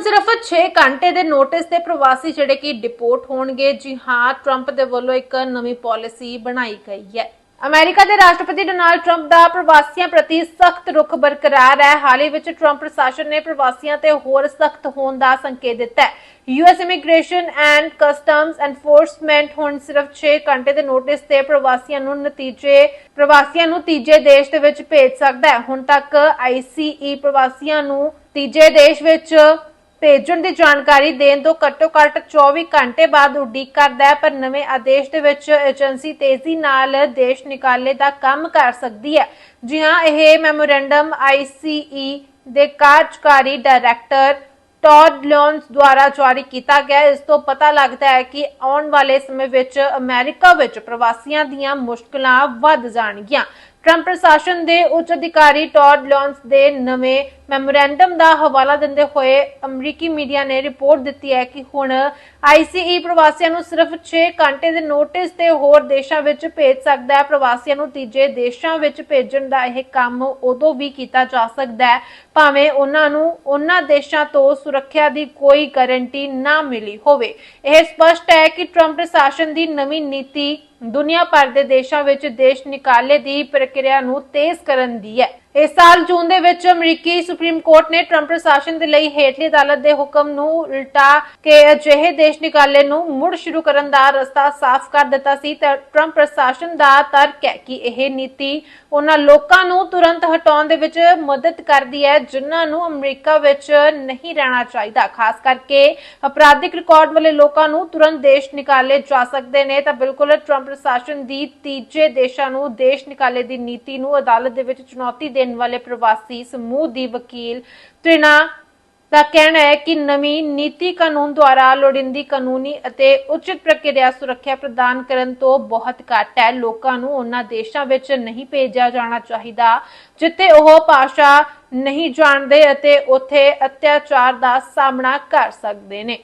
ਹੁਣ ਸਿਰਫ 6 ਘੰਟੇ ਦੇ ਨੋਟਿਸ ਤੇ ਪ੍ਰਵਾਸੀ ਜਿਹੜੇ ਕਿ ਡਿਪੋਰਟ ਹੋਣਗੇ, ਜੀ ਹਾਂ ਟਰੰਪ ਦੇ ਵੱਲੋਂ ਇੱਕ ਨਵੀਂ ਪਾਲਿਸੀ ਬਣਾਈ ਗਈ ਹੈ। ਅਮਰੀਕਾ ਦੇ ਰਾਸ਼ਟਰਪਤੀ ਡੋਨਾਲਡ ਟਰੰਪ ਦਾ ਪ੍ਰਵਾਸੀਆਂ ਪ੍ਰਤੀ ਸਖਤ ਰੁਖ ਬਰਕਰਾਰ ਹੈ। ਹਾਲ ਹੀ ਵਿੱਚ ਟਰੰਪ ਪ੍ਰਸ਼ਾਸਨ ਨੇ ਪ੍ਰਵਾਸੀਆਂ ਤੇ ਹੋਰ ਸਖਤ ਹੋਣ ਦਾ ਸੰਕੇਤ ਦਿੱਤਾ ਹੈ। US immigration and customs enforcement ਹੁਣ ਸਿਰਫ 6 ਘੰਟੇ ਦੇ ਨੋਟਿਸ ਤੇ ਪ੍ਰਵਾਸੀਆਂ ਨੂੰ ਨਤੀਜੇ, ਪ੍ਰਵਾਸੀਆਂ ਨੂੰ ਤੀਜੇ ਦੇਸ਼ ਦੇ ਵਿੱਚ ਭੇਜ ਸਕਦਾ ਹੈ। ਹੁਣ ਤੱਕ ਆਈਸੀਈ ਪ੍ਰਵਾਸੀਆਂ ਨੂੰ ਤੀਜੇ ਦੇਸ਼ ਵਿੱਚ ਭੇਜਣ ਦੀ ਜਾਣਕਾਰੀ ਦੇਣ ਤੋਂ ਘੱਟੋ ਘੱਟ 24 ਘੰਟੇ ਬਾਅਦ ਉਡੀਕ ਕਰਦਾ ਹੈ, ਪਰ ਨਵੇਂ ਆਦੇਸ਼ ਦੇ ਵਿੱਚ ਏਜੰਸੀ ਤੇਜ਼ੀ ਨਾਲ ਦੇਸ਼ ਨਿਕਾਲੇ ਦਾ ਕੰਮ ਕਰ ਸਕਦੀ ਹੈ। ਜੀ ਹਾਂ, ਇਹ ਮੈਮੋਰੈਂਡਮ ਆਈਸੀਈ ਦੇ ਕਾਰਜਕਾਰੀ ਡਾਇਰੈਕਟਰ ਟੌਡ ਲਿਓਨਸ ਦੁਆਰਾ ਜਾਰੀ ਕੀਤਾ ਗਿਆ। ਇਸ ਤੋਂ ਪਤਾ ਲੱਗਦਾ ਹੈ ਕਿ ਆਉਣ ਵਾਲੇ ਸਮੇਂ ਵਿੱਚ ਅਮਰੀਕਾ ਵਿੱਚ ਪ੍ਰਵਾਸੀਆਂ ਦੀਆਂ ਮੁਸ਼ਕਲਾਂ ਵੱਧ ਜਾਣਗੀਆਂ। ਟਰੰਪ ਪ੍ਰਸ਼ਾਸਨ ਦੇ ਉੱਚ ਅਧਿਕਾਰੀ ਟੌਡ ਲਿਓਨਸ ਦੇ ਨਵੇਂ ਮੈਮੋਰੈਂਡਮ ਦਾ ਹਵਾਲਾ ਦਿੰਦੇ ਹੋਏ ਅਮਰੀਕੀ ਮੀਡੀਆ ਨੇ ਰਿਪੋਰਟ ਦਿੱਤੀ ਹੈ ਕਿ ਹੁਣ ਆਈਸੀਈ ਪ੍ਰਵਾਸੀਆਂ ਨੂੰ ਸਿਰਫ 6 ਘੰਟੇ ਦੇ ਨੋਟਿਸ ਤੇ ਹੋਰ ਦੇਸ਼ਾਂ ਵਿੱਚ ਭੇਜ ਸਕਦਾ ਹੈ। ਪ੍ਰਵਾਸੀਆਂ ਨੂੰ ਤੀਜੇ ਦੇਸ਼ਾਂ ਵਿੱਚ ਭੇਜਣ ਦਾ ਇਹ ਕੰਮ ਉਦੋਂ ਵੀ ਕੀਤਾ ਜਾ ਸਕਦਾ ਹੈ, ਭਾਵੇਂ ਉਹਨਾਂ ਨੂੰ ਉਹਨਾਂ ਦੇਸ਼ਾਂ ਤੋਂ ਸੁਰੱਖਿਆ ਦੀ ਕੋਈ ਗਾਰੰਟੀ ਨਾ ਮਿਲੀ ਹੋਵੇ। ਇਹ ਸਪਸ਼ਟ ਹੈ ਕਿ ਟਰੰਪ ਪ੍ਰਸ਼ਾਸਨ ਦੀ ਨਵੀਂ ਨੀਤੀ ਦੁਨੀਆ ਭਰ ਦੇ ਦੇਸ਼ਾਂ ਵਿੱਚ ਦੇਸ਼ ਨਿਕਾਲੇ ਦੀ ਪ੍ਰਕਿਰਿਆ ਨੂੰ ਤੇਜ਼ ਕਰਨ ਦੀ ਹੈ। ਇਸ ਸਾਲ ਜੂਨ ਦੇ ਵਿੱਚ ਅਮਰੀਕੀ ਸੁਪਰੀਮ ਕੋਰਟ ਨੇ ਟਰੰਪ ਪ੍ਰਸ਼ਾਸਨ ਦੇ ਲਈ ਹੇਠਲੀ ਅਦਾਲਤ ਦੇ ਹੁਕਮ ਨੂੰ ਉਲਟਾ ਕੇ ਅਜਿਹੇ ਦੇਸ਼ ਨਿਕਾਲੇ ਨੂੰ ਮੁੜ ਸ਼ੁਰੂ ਕਰਨ ਦਾ ਰਸਤਾ ਸਾਫ਼ ਕਰ ਦਿੱਤਾ ਸੀ। ਤਾਂ ਟਰੰਪ ਪ੍ਰਸ਼ਾਸਨ ਦਾ ਤਰਕ ਹੈ ਕਿ ਇਹ ਨੀਤੀ ਉਹਨਾਂ ਲੋਕਾਂ ਨੂੰ ਤੁਰੰਤ ਹਟਾਉਣ ਦੇ ਵਿੱਚ ਮਦਦ ਕਰਦੀ ਹੈ, ਜਿਨ੍ਹਾਂ ਨੂੰ ਅਮਰੀਕਾ ਵਿੱਚ ਨਹੀਂ ਰਹਿਣਾ ਚਾਹੀਦਾ। ਖਾਸ ਕਰਕੇ ਅਪਰਾਧਿਕ ਰਿਕਾਰਡ ਵਾਲੇ ਲੋਕਾਂ ਨੂੰ ਤੁਰੰਤ ਦੇਸ਼ ਨਿਕਾਲੇ ਜਾ ਸਕਦੇ ਨੇ। ਤਾਂ ਬਿਲਕੁਲ ਟਰੰਪ ਪ੍ਰਸ਼ਾਸਨ ਦੀ ਤੀਜੇ ਦੇਸ਼ਾਂ ਨੂੰ ਦੇਸ਼ ਨਿਕਾਲੇ ਦੀ ਨੀਤੀ ਨੂੰ ਅਦਾਲਤ ਦੇ ਵਿੱਚ ਚੁਣੌਤੀ ਦੇਣ ਵਾਲੇ ਪ੍ਰਵਾਸੀ ਸਮੂਹ ਦੀ ਵਕੀਲ ਤ੍ਰਿਨਾ ਦਾ ਕਹਿਣਾ ਹੈ ਕਿ ਨਵੀਂ ਨੀਤੀ ਕਾਨੂੰਨ ਦੁਆਰਾ ਲੋੜੀਂਦੀ ਕਾਨੂੰਨੀ ਅਤੇ ਉਚਿਤ ਪ੍ਰਕਿਰਿਆ ਸੁਰੱਖਿਆ ਪ੍ਰਦਾਨ ਕਰਨ ਤੋਂ ਬਹੁਤ ਘੱਟ ਹੈ। ਲੋਕਾਂ ਨੂੰ ਉਹਨਾਂ ਦੇਸ਼ਾਂ ਵਿੱਚ ਨਹੀਂ ਭੇਜਿਆ ਜਾਣਾ ਚਾਹੀਦਾ, ਜਿੱਥੇ ਉਹ ਭਾਸ਼ਾ ਨਹੀਂ ਜਾਣਦੇ ਅਤੇ ਉੱਥੇ ਅਤਿਆਚਾਰ ਦਾ ਸਾਹਮਣਾ ਕਰ ਸਕਦੇ ਨੇ।